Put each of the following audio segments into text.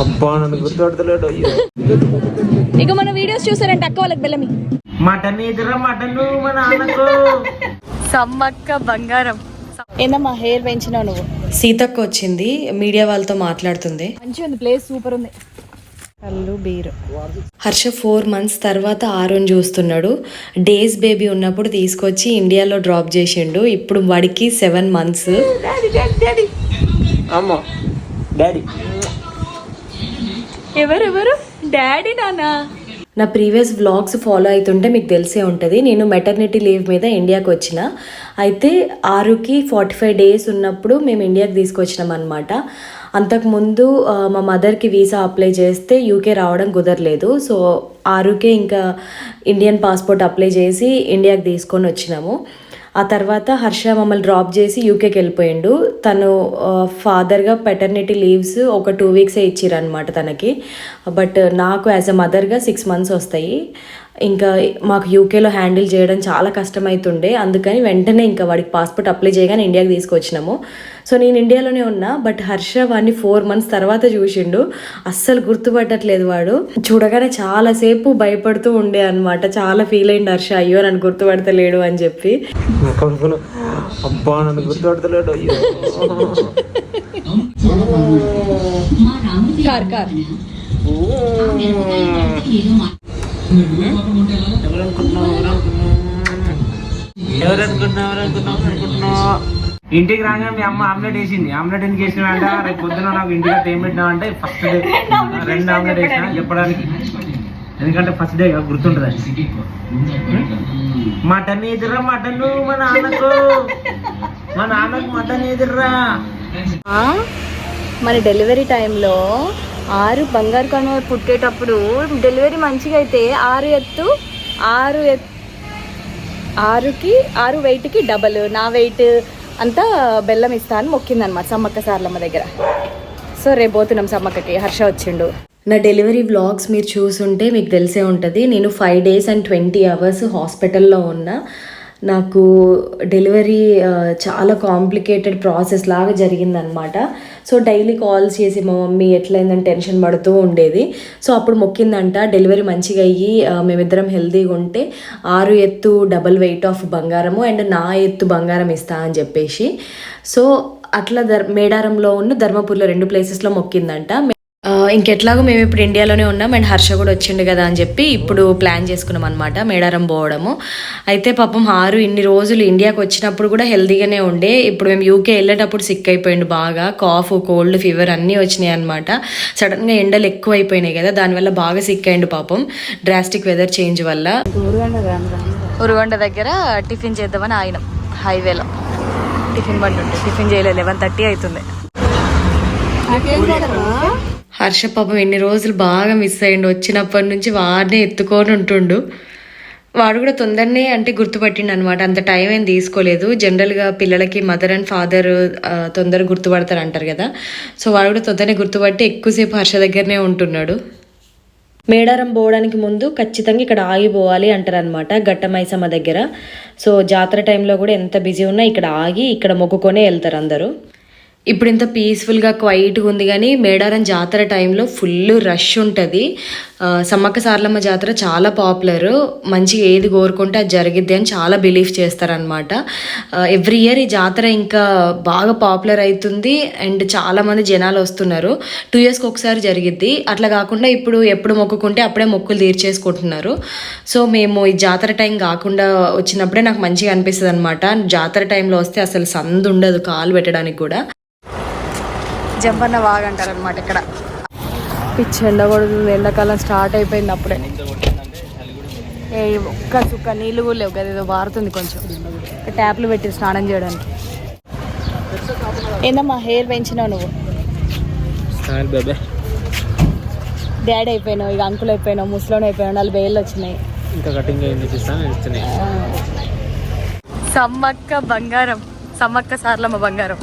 అబ్బా నన్ను గుర్తుపడతలేడు. అయ్యో. ఇక మన వీడియోస్ చూసారంటే అక్క వాళ్ళకి బెల్లమి. మటన్ ఎదురా మటన్ మా నాన్నకు. సమ్మక్క బంగారం. ఏందమ్మా హెయిర్ పెంచినావు నువ్వు? సీతక్క వచ్చింది మీడియా వాళ్ళతో మాట్లాడుతుంది. మంచిగా ఉంది ప్లేస్ సూపర్ ఉంది. కళ్ళు బీరు. హర్ష ఫోర్ మంత్స్ తర్వాత ఆరుని చూస్తున్నాడు. డేస్ బేబీ ఉన్నప్పుడు తీసుకొచ్చి ఇండియాలో డ్రాప్ చేసిండు. ఇప్పుడు వాడికి సెవెన్ మంత్స్ అమ్మ డాడీ. ఎవరెవరు? డాడీ నాన్న? నా ప్రీవియస్ వ్లాగ్స్ ఫాలో అవుతుంటే మీకు తెలిసే ఉంటుంది. నేను మెటర్నిటీ లీవ్ మీద ఇండియాకి వచ్చిన. అయితే ఆరుకి ఫార్టీ ఫైవ్ డేస్ ఉన్నప్పుడు మేము ఇండియాకి తీసుకొచ్చినాం అనమాట అంతకుముందు మా మదర్కి వీసా అప్లై చేస్తే యూకే రావడం కుదరలేదు. సో ఆరుకే ఇంకా ఇండియన్ పాస్పోర్ట్ అప్లై చేసి ఇండియాకి తీసుకొని వచ్చినాము. ఆ తర్వాత హర్ష మమ్మల్ని డ్రాప్ చేసి యూకేకి వెళ్ళిపోయిండు. తను ఫాదర్గా పెటర్నిటీ లీవ్స్ ఒక టూ వీక్సే ఇచ్చిర్రు అనమాట తనకి. బట్ నాకు యాజ్ అ మదర్గా సిక్స్ మంత్స్ వస్తాయి. ఇంకా మాకు యూకేలో హ్యాండిల్ చేయడం చాలా కష్టమవుతుండే అందుకని వెంటనే ఇంకా వాడికి పాస్పోర్ట్ అప్లై చేయగానే ఇండియాకి తీసుకొచ్చినాము. సో నేను ఇండియాలోనే ఉన్నా బట్ హర్ష వాడిని ఫోర్ మంత్స్ తర్వాత చూసిండు. అస్సలు గుర్తుపట్టట్లేదు వాడు. చూడగానే చాలాసేపు భయపడుతూ ఉండే అనమాట చాలా ఫీల్ అయింది హర్ష. అయ్యో నన్ను గుర్తుపడతలేడు అని చెప్పి. కొడుకును అబ్బా నన్ను గుర్తుపడతలేడు అయ్యో. Car car. ఎవరనుకుంటున్నావు ఎవరనుకుంటున్నావు ఎవరనుకుంటున్నావు ఎవరనుకుంటున్నావు ఇంటికి రాగానే మీ అమ్మ ఆమ్లెట్ వేసింది. ఆమ్లెట్ ఎందుకు వేసినా అంట రేపు పొద్దున నాకు ఇంటికి ఏం పెట్టినా అంటే ఫస్ట్ డే రెండు ఆమ్లెట్ వేసినా చెప్పడానికి. ఎందుకంటే ఫస్ట్ డే గుర్తుంటుంది అది. మటన్ ఎదురా మటన్ మా నాన్నకు. మా నాన్నకు మటన్ ఎదుర్రా. మన డెలివరీ టైంలో ఆరు బంగారు కను పుట్టేటప్పుడు డెలివరీ మంచిగా అయితే ఆరు ఎత్తు ఆరు ఎత్ ఆరుకి ఆరు వెయిట్కి డబల్ నా వెయిట్ అంతా బెల్లం ఇస్తా అని మొక్కిందనమాట సమ్మక్క సార్లమ్మ దగ్గర. సో రేపు పోతున్నాం సమ్మక్కకి. హర్ష వచ్చిండు. నా డెలివరీ వ్లాగ్స్ మీరు చూసుంటే మీకు తెలిసే ఉంటుంది. నేను five days and twenty hours హాస్పిటల్లో ఉన్నా. నాకు డెలివరీ చాలా కాంప్లికేటెడ్ ప్రాసెస్ లాగా జరిగిందనమాట సో డైలీ కాల్స్ చేసి మా మమ్మీ ఎట్లయిందని టెన్షన్ పడుతూ ఉండేది. సో అప్పుడు మొక్కిందంట డెలివరీ మంచిగా అయ్యి మేమిద్దరం హెల్తీగా ఉంటే ఆరు ఎత్తు డబల్ వెయిట్ ఆఫ్ బంగారము అండ్ నా ఎత్తు బంగారం ఇస్తా అని చెప్పేసి. సో అట్లా ధర్ మేడారంలో ఉన్న ధర్మపూర్లో రెండు ప్లేసెస్లో మొక్కిందంట. ఇంకెట్లాగో మేము ఇప్పుడు ఇండియాలోనే ఉన్నాం అండ్ హర్ష కూడా వచ్చిండు కదా అని చెప్పి ఇప్పుడు ప్లాన్ చేసుకున్నాం అనమాట మేడారం పోవడము. అయితే పాపం హారు ఇన్ని రోజులు ఇండియాకి వచ్చినప్పుడు కూడా హెల్తీగానే ఉండే. ఇప్పుడు మేము యూకే వెళ్ళేటప్పుడు సిక్ అయిపోయిండు బాగా. కాఫ్ కోల్డ్ ఫీవర్ అన్నీ వచ్చినాయి అనమాట సడన్గా ఎండలు ఎక్కువ అయిపోయినాయి కదా దానివల్ల బాగా సిక్ అయిండు పాపం. డ్రాస్టిక్ వెదర్ చేంజ్ వల్ల. ఉరుగొండ దగ్గర టిఫిన్ చేద్దామని ఆయన హైవేలో. టిఫిన్ బండి ఉంటే. టిఫిన్ చేయలేదు. లెవెన్ థర్టీ అవుతుంది. హర్ష పాపం ఎన్ని రోజులు బాగా మిస్ అయ్యిండు. వచ్చినప్పటి నుంచి వాడినే ఎత్తుకొని ఉంటుండు. వాడు కూడా తొందరనే అంటే గుర్తుపట్టిండు అనమాట అంత టైం ఏం తీసుకోలేదు. జనరల్గా పిల్లలకి మదర్ అండ్ ఫాదర్ తొందరగా గుర్తుపడతారు అంటారు కదా. సో వాడు కూడా తొందరనే గుర్తుపట్టి ఎక్కువసేపు హర్ష దగ్గరనే ఉంటున్నాడు. మేడారం పోవడానికి ముందు ఖచ్చితంగా ఇక్కడ ఆగిపోవాలి అంటారు అనమాట ఘట్టమైసమ్మ దగ్గర. సో జాతర టైంలో కూడా ఎంత బిజీ ఉన్నా ఇక్కడ ఆగి ఇక్కడ మొక్కుకొనే వెళ్తారు అందరూ. ఇప్పుడు ఇంత పీస్ఫుల్గా క్వైట్గా ఉంది కానీ మేడారం జాతర టైంలో ఫుల్ రష్ ఉంటుంది. సమ్మక్క సారలమ్మ జాతర చాలా పాపులర్ మంచిగా ఏది కోరుకుంటే అది జరిగిద్ది అని చాలా బిలీవ్ చేస్తారనమాట ఎవ్రీ ఇయర్ ఈ జాతర ఇంకా బాగా పాపులర్ అవుతుంది అండ్ చాలామంది జనాలు వస్తున్నారు. టూ ఇయర్స్కి ఒకసారి జరిగిద్ది. అట్లా కాకుండా ఇప్పుడు ఎప్పుడు మొక్కుకుంటే అప్పుడే మొక్కులు తీర్చేసుకుంటున్నారు. సో మేము ఈ జాతర టైం కాకుండా వచ్చినప్పుడే నాకు మంచిగా అనిపిస్తుంది అనమాట జాతర టైంలో వస్తే అసలు సందు ఉండదు కాలు పెట్టడానికి కూడా. జంపన్న బాగా అంటారు అనమాట ఇక్కడ. పిచ్చి ఎండ కొడుతుంది ఎండాకాలం స్టార్ట్ అయిపోయింది అప్పుడే. ఏ ఒక్క చుక్క నీళ్ళు కూడా లేవు కదా ఏదో వారుతుంది కొంచెం. ఇక్కడ ట్యాప్లు పెట్టి స్నానం చేయడానికి. ఏందమ్మా హెయిర్ పెంచినావు నువ్వు? డాడీ అయిపోయినావు ఇక అంకుల్ అయిపోయినావు ముసలోని అయిపోయినావు నలభై ఏళ్ళు వచ్చినాయి. ఇంకా కటింగ్ సమ్మక్క బంగారం. సమ్మక్క సార్లమ్మ బంగారం.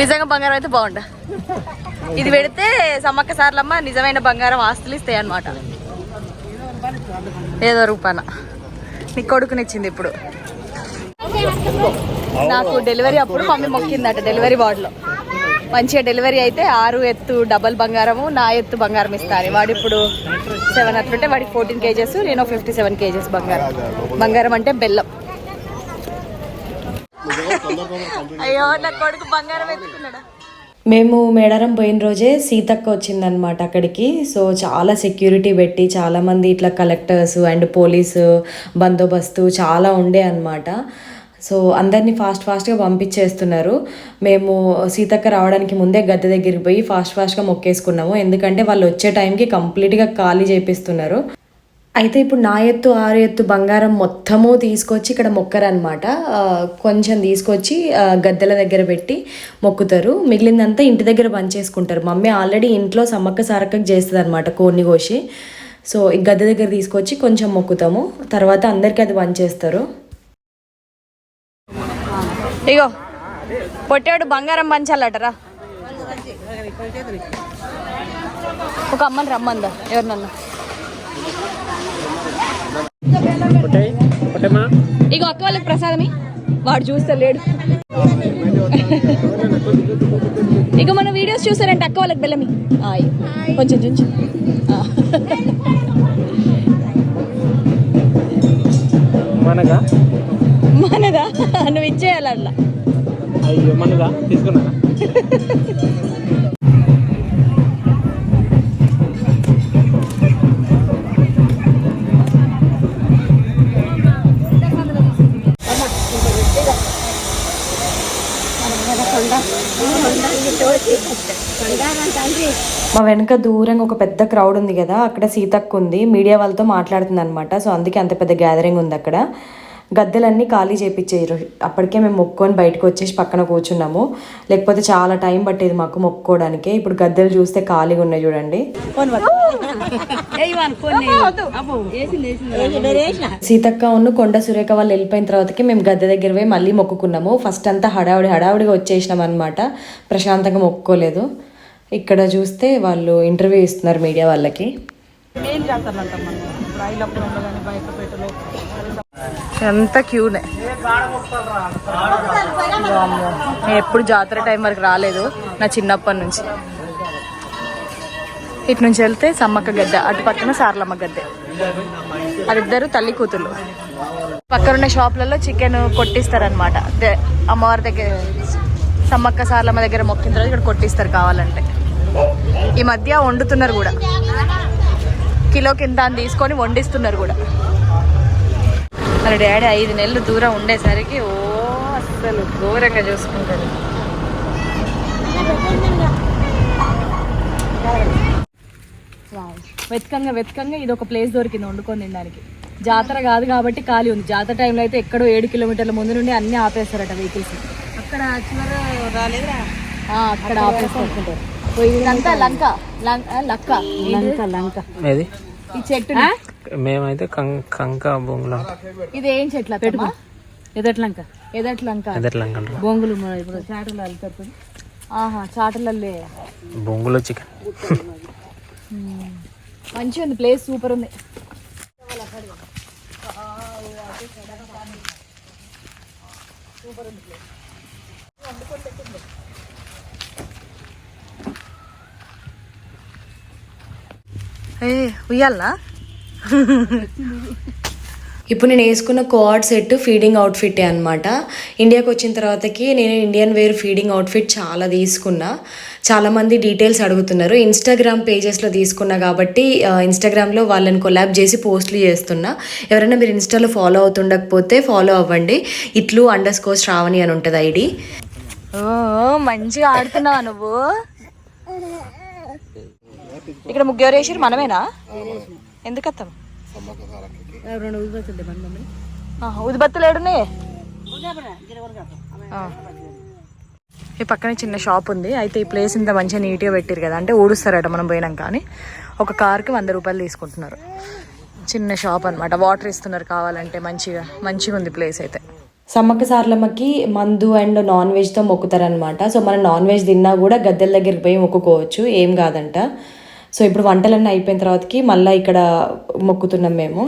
నిజంగా బంగారం అయితే బాగుంటా. ఇది పెడితే సమ్మక్క సార్లమ్మ నిజమైన బంగారం ఆస్తులు ఇస్తాయి అనమాట ఏదో రూపాన. నీ కొడుకునిచ్చింది ఇప్పుడు. నాకు డెలివరీ అప్పుడు మమ్మీ మొక్కిందట డెలివరీ వార్డులో మంచిగా డెలివరీ అయితే ఆరు ఎత్తు డబల్ బంగారము నా ఎత్తు బంగారం ఇస్తాను వాడు ఇప్పుడు సెవెన్ అట్లుంటే వాడికి ఫోర్టీన్ కేజెస్ నేను ఫిఫ్టీ సెవెన్ కేజెస్ బంగారం. బంగారం అంటే బెల్లం. అయ్యో నా కొడుకు బంగారం ఎత్తుకున్నాడా? మేము మేడారం పోయిన రోజే సీతక్క వచ్చిందనమాట అక్కడికి. సో చాలా సెక్యూరిటీ పెట్టి చాలామంది ఇట్లా కలెక్టర్స్ అండ్ పోలీసు బందోబస్తు చాలా ఉండే అనమాట సో అందరినీ ఫాస్ట్ ఫాస్ట్గా పంపించేస్తున్నారు. మేము సీతక్క రావడానికి ముందే గద్దె దగ్గరికి పోయి ఫాస్ట్ ఫాస్ట్గా మొక్కేసుకున్నాము. ఎందుకంటే వాళ్ళు వచ్చే టైంకి కంప్లీట్గా ఖాళీ చేపిస్తున్నారు. అయితే ఇప్పుడు నా ఎత్తు ఆరు ఎత్తు బంగారం మొత్తము తీసుకొచ్చి ఇక్కడ మొక్కరనమాట కొంచెం తీసుకొచ్చి గద్దెల దగ్గర పెట్టి మొక్కుతారు. మిగిలిందంతా ఇంటి దగ్గర పంచేసుకుంటారు మమ్మీ ఆల్రెడీ ఇంట్లో సమ్మక్క సారక్కకు చేస్తుంది అనమాట కోడిని కోసి. సో ఈ గద్దె దగ్గర తీసుకొచ్చి కొంచెం మొక్కుతాము. తర్వాత అందరికీ అది పంచేస్తారు ఇగో పొట్టాడు బంగారం పంచాలటరా ఒక అమ్మని రమ్మందా? ఎవరినన్నా? ఇగో అక్క వాళ్ళకి ప్రసాదమి. వాడు చూస్తా లేడు ఇక మన వీడియోస్ చూసారంటే అక్క వాళ్ళకి బెల్లమి. కొంచెం ఆ. మనగా? మనదా? నువ్వు ఇచ్చేయాలి అట్లా. అయ్యో మా వెనక దూరంగా ఒక పెద్ద క్రౌడ్ ఉంది కదా అక్కడ సీతక్క ఉంది మీడియా వాళ్ళతో మాట్లాడుతుంది అనమాట సో అందుకే అంత పెద్ద గ్యాదరింగ్ ఉంది అక్కడ. గద్దెలన్నీ ఖాళీ చేపించేరు అప్పటికే మేము మొక్కుకొని బయటకు వచ్చేసి పక్కన కూర్చున్నాము. లేకపోతే చాలా టైం పట్టేది మాకు మొక్కుకోవడానికి ఇప్పుడు గద్దెలు చూస్తే ఖాళీగా ఉన్నాయి చూడండి. సీతక్క ఉన్న కొండ సురేఖ వాళ్ళు వెళ్ళిపోయిన తర్వాతకి మేము గద్దె దగ్గర పోయి మళ్ళీ మొక్కుకున్నాము. ఫస్ట్ అంతా హడావుడి హడావుడిగా వచ్చేసినాం అనమాట ప్రశాంతంగా మొక్కుకోలేదు ఇక్కడ చూస్తే వాళ్ళు ఇంటర్వ్యూ ఇస్తున్నారు మీడియా వాళ్ళకి. ఎంత క్యూనే. నేను ఎప్పుడు జాతర టైం వరకు రాలేదు నా చిన్నప్పటి నుంచి. ఇటు నుంచి వెళ్తే సమ్మక్క గద్దె అటు పక్కన సార్లమ్మ గద్దె వాళ్ళిద్దరు తల్లి కూతుళ్ళు పక్కనున్న షాపులలో చికెన్ కొట్టిస్తారనమాట అమ్మవారి దగ్గర సమ్మక్క సార్లమ్మ దగ్గర మొక్కిన తర్వాత ఇక్కడ కొట్టిస్తారు కావాలంటే. ఈ మధ్య వండుతున్నారు కూడా. కిలో కింద అని తీసుకొని వండిస్తున్నారు కూడా. వాళ్ళ డాడీ ఐదు నెలలు దూరం ఉండేసరికి ఓ అస్సలు ఘోరంగా చూసుకుంటాడు. వెతకంగా వెతకంగా ఇది ఒక ప్లేస్ దొరికింది వండుకొని తినడానికి. జాతర కాదు కాబట్టి ఖాళీ ఉంది. జాతర టైంలో అయితే ఎక్కడో ఏడు కిలోమీటర్ల ముందు నుండి అన్ని ఆపేస్తారట వెహికల్స్ అక్కడ రాలేదా అక్కడ ఆపేస్తారు. లంక లం- ఆ, లక్క. లంక లంక. ఏది? ఈ చెట్టు మేమైతే కం- కంక బొంగులు. ఇది ఏం చెట్లు అత్తమ్మా? ఎదట్లంక ఎదట్లంక ఎదర్లంక అంటారు. బొంగులు ఇప్పుడు చాటలు అల్లుతారు. ఆహా చాటలల్లే. బొంగులో చికెన్. మంచిగా ఉంది ప్లేస్ సూపర్ ఉంది. ఏ ఉయ్యాలనా ఇప్పుడు నేను వేసుకున్న కోఆర్డ్ సెట్ ఫీడింగ్ అవుట్ఫిట్ అనమాట ఇండియాకి వచ్చిన తర్వాతకి నేను ఇండియన్ వేర్ ఫీడింగ్ అవుట్ఫిట్ చాలా తీసుకున్నా. చాలామంది డీటెయిల్స్ అడుగుతున్నారు. ఇన్స్టాగ్రామ్ పేజెస్లో తీసుకున్నా కాబట్టి ఇన్స్టాగ్రామ్లో వాళ్ళని కొలాబ్ చేసి పోస్టులు చేస్తున్నా. ఎవరైనా మీరు ఇన్స్టాలో ఫాలో అవుతుండకపోతే ఫాలో అవ్వండి. ఇట్లు అండర్ స్కోర్ శ్రావణి అని ఉంటుంది ఐడి ఓ మంచిగా ఆడుతున్నావా నువ్వు? ఇక్కడ ముగ్గురు వేసారు మనమేనా? ఎందుకు అత్తం ఉదిబత్తులు ఏడున్నాయి? ఆ. ఈ పక్కనే చిన్న షాప్ ఉంది. అయితే ఈ ప్లేస్ ఇంత మంచిగా నీట్గా పెట్టారు కదా అంటే ఊడుస్తారట మనం పోయినాం కానీ ఒక కార్కి వంద రూపాయలు తీసుకుంటున్నారు. చిన్న షాప్ అన్నమాట. వాటర్ ఇస్తున్నారు కావాలంటే మంచిగా మంచిగా ఉంది ప్లేస్ అయితే. సమ్మక్క సార్లమ్మకి మందు అండ్ నాన్ వెజ్తో మొక్కుతారనమాట సో మనం నాన్ వెజ్ తిన్నా కూడా గద్దెల దగ్గరికి పోయి మొక్కుకోవచ్చు. ఏం కాదంట. సో ఇప్పుడు వంటలన్నీ అయిపోయిన తర్వాతకి మళ్ళీ ఇక్కడ మొక్కుతున్నాం మేము.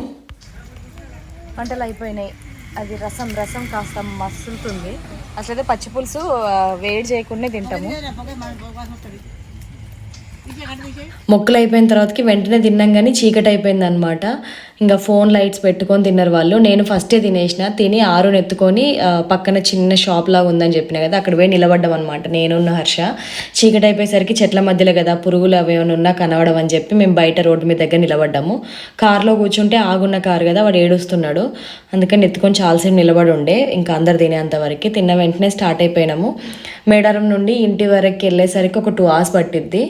వంటలు అయిపోయినాయి. అది రసం రసం కాస్త మసులుతుంది. అసలు పచ్చి పులుసు వేడి చేయకుండా తింటాము. మొక్కలు అయిపోయిన తర్వాతకి వెంటనే తిన్నాం కానీ చీకటి అయిపోయింది అనమాట ఇంకా ఫోన్ లైట్స్ పెట్టుకొని తిన్నారు వాళ్ళు. నేను ఫస్టే తినేసిన తిని ఆరు ఎత్తుకొని పక్కన చిన్న షాప్ లాగా ఉందని చెప్పిన కదా అక్కడ పోయి నిలబడ్డం అనమాట నేనున్న హర్ష. చీకటి అయిపోయేసరికి చెట్ల మధ్యలో కదా పురుగులు అవి ఏమైనా ఉన్నా కనవడం అని చెప్పి మేము బయట రోడ్డు మీద దగ్గర నిలబడ్డాము. కారులో కూర్చుంటే ఆగున్న కారు కదా వాడు ఏడుస్తున్నాడు. అందుకని ఎత్తుకొని చాలాసేపు నిలబడి ఉండే ఇంకా అందరు తినేంత వరకు. తిన్న వెంటనే స్టార్ట్ అయిపోయినాము. మేడారం నుండి ఇంటి వరకు వెళ్ళేసరికి ఒక టూ అవర్స్ పట్టిద్ది.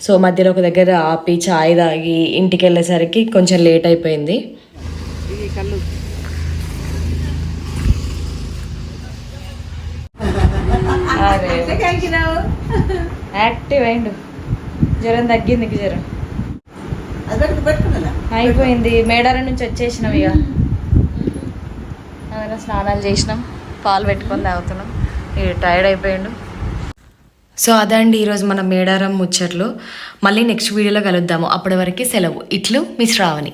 సో మధ్యలో ఒక దగ్గర ఆపి చాయ్ తాగి ఇంటికి వెళ్ళేసరికి కొంచెం లేట్ అయిపోయింది. అదే యాక్టివ్ అయిండు. జ్వరం తగ్గింది జ్వరం. అయిపోయింది. మేడారం నుంచి వచ్చేసినాం ఇక. స్నానాలు చేసినాం. పాలు పెట్టుకొని తాగుతున్నాం. ఇక టైర్డ్ అయిపోయిండు. సో అదండి ఈరోజు మన మేడారం ముచ్చట్లు. మళ్ళీ నెక్స్ట్ వీడియోలో కలుద్దాము. అప్పటి వరకు సెలవు. ఇట్లు మీ శ్రావణి.